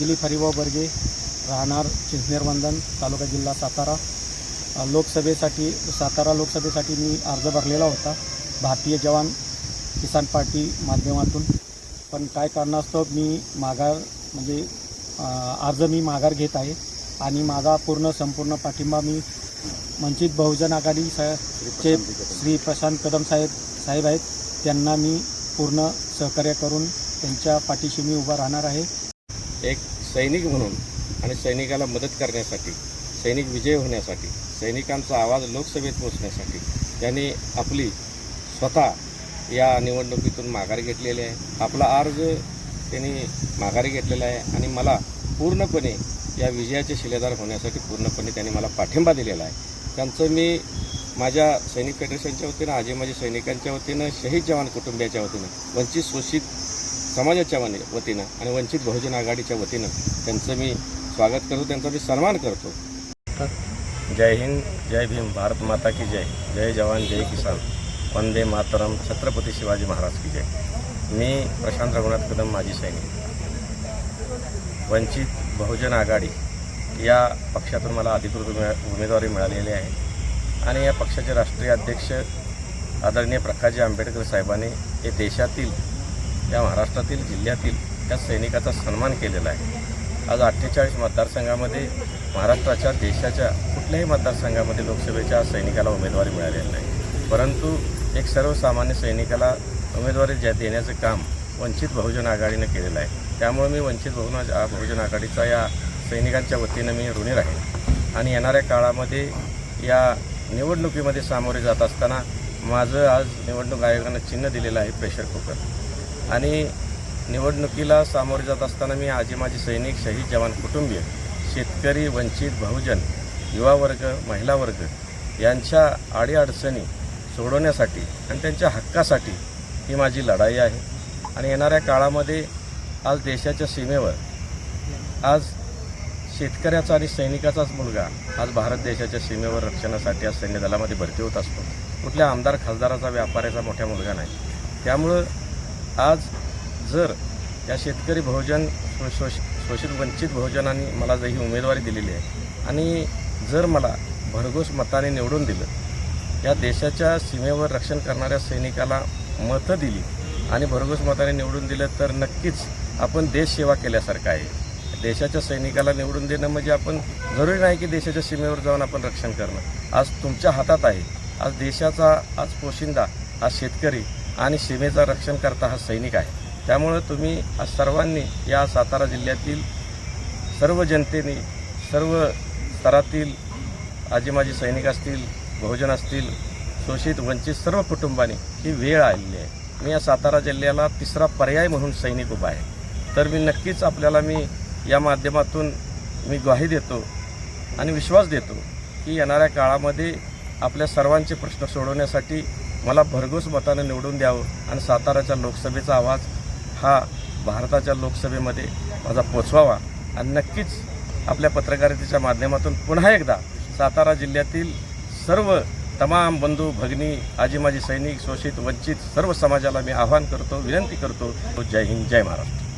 दिलीप हरिभाऊ बर्गे राहणार चिंचनेरवंदन तालुका जिल्हा सातारा. लोकसभेसाठी सातारा लोकसभेसाठी मी अर्ज भरलेला होता. भारतीय जवान किसान पार्टी माध्यमातून. पण काय कारणास्तव मी माघार म्हणजे अर्ज मी माघार घेत आहे. आणि माझा पूर्ण संपूर्ण पाठिंबा मी वंचित बहुजन आघाडी सा चे श्री प्रशांत कदम साहेब साहेब आहेत. त्यांना मी पूर्ण सहकार्य करून त्यांच्या पाठीशी मी उभा राहणार आहे. एक सैनिक म्हणून आणि सैनिकाला मदत करण्यासाठी सैनिक विजय होण्यासाठी सैनिकांचा आवाज लोकसभेत पोचण्यासाठी त्यांनी आपली स्वतः या निवडणुकीतून माघार घेतलेली आहे. आपला अर्ज त्यांनी माघारी घेतलेला आहे आणि मला पूर्णपणे या विजयाचे शिलेदार होण्यासाठी पूर्णपणे त्यांनी मला पाठिंबा दिलेला आहे. त्यांचं मी माझ्या सैनिक फेडरेशनच्या वतीनं आजी माझ्या सैनिकांच्या वतीनं शहीद जवान कुटुंबियाच्या वतीनं वंचित शोषित समाजाच्या वतीनं आणि वंचित बहुजन आघाडीच्या वतीनं त्यांचं मी स्वागत करतो त्यांचा मी सन्मान करतो. जय हिंद जय भीम भारत माता की जय. जय जवान जय किसान. वंदे मातरम छत्रपती शिवाजी महाराज की जय. मी प्रशांत रघुनाथ कदम माजी सैनिक. वंचित बहुजन आघाडी या पक्षातून मला अधिकृत उमे उमेदवारी मिळालेली आहे. आणि या पक्षाचे राष्ट्रीय अध्यक्ष आदरणीय प्रकाशजी आंबेडकर साहेबांनी हे देशातील या महाराष्ट्रातील जिल्ह्यातील त्या सैनिकाचा सन्मान केलेला आहे. आज अठ्ठेचाळीस मतदारसंघामध्ये महाराष्ट्राच्या देशाच्या कुठल्याही मतदारसंघामध्ये लोकसभेच्या सैनिकाला उमेदवारी मिळालेली नाही. परंतु एक सर्वसामान्य सैनिकाला उमेदवारी ज्या देण्याचं काम वंचित बहुजन आघाडीनं केलेलं आहे. त्यामुळे मी वंचित बहुजन बहुजन आघाडीचा या सैनिकांच्या वतीनं मी ऋणी राहीन. आणि येणाऱ्या काळामध्ये या निवडणुकीमध्ये सामोरे जात असताना माझं आज निवडणूक आयोगानं चिन्ह दिलेलं आहे प्रेशर कुकर. आणि निवडणुकीला सामोरे जात असताना मी आजी माझी सैनिक शहीद जवान कुटुंबीय शेतकरी वंचित बहुजन युवा वर्ग महिला वर्ग यांच्या अडीअडचणी सोडवण्यासाठी आणि त्यांच्या हक्कासाठी ही माझी लढाई आहे. आणि येणाऱ्या काळामध्ये आज देशाच्या सीमेवर आज शेतकऱ्याचा आणि सैनिकाचाच मुलगा आज भारत देशाच्या सीमेवर रक्षणासाठी आज सैन्य दलामध्ये भरती होत असतो. कुठल्या आमदार खासदाराचा व्यापाऱ्याचा मोठ्या मुलगा नाही. त्यामुळं आज जर या शेतकरी बहुजन शोष शोषित वंचित बहुजनांनी मला जर ही उमेदवारी दिलेली आहे आणि जर मला भरघोस मताने निवडून दिलं या देशाच्या सीमेवर रक्षण करणाऱ्या सैनिकाला मतं दिली आणि भरघोस मताने निवडून दिलं तर नक्कीच आपण देशसेवा केल्यासारखं आहे. देशाच्या सैनिकाला निवडून देणं म्हणजे आपण जरुरी नाही की देशाच्या सीमेवर जाऊन आपण रक्षण करणं. आज तुमच्या हातात आहे. आज देशाचा आज पोशिंदा आज शेतकरी आणि सीमेचं रक्षण करता हा सैनिक आहे. त्यामुळं तुम्ही आज सर्वांनी या सातारा जिल्ह्यातील सर्व जनतेने सर्व स्तरातील आजी माजी सैनिक असतील बहुजन असतील शोषित वंचित सर्व कुटुंबांनी ही वेळ आलेली आहे. मी या सातारा जिल्ह्याला तिसरा पर्याय म्हणून सैनिक उभा आहे. तर मी नक्कीच आपल्याला मी या माध्यमातून मी ग्वाही देतो आणि विश्वास देतो की येणाऱ्या काळामध्ये आपल्या सर्वांचे प्रश्न सोडवण्यासाठी मला भरघोस मतानं निवडून द्यावं आणि साताराच्या लोकसभेचा आवाज हा भारताच्या लोकसभेमध्ये माझा पोचवावा. आणि नक्कीच आपल्या पत्रकारितेच्या माध्यमातून पुन्हा एकदा सातारा जिल्ह्यातील सर्व तमाम बंधू भगिनी आजी माजी सैनिक शोषित वंचित सर्व समाजाला मी आवाहन करतो विनंती करतो. जय हिंद जय महाराष्ट्र.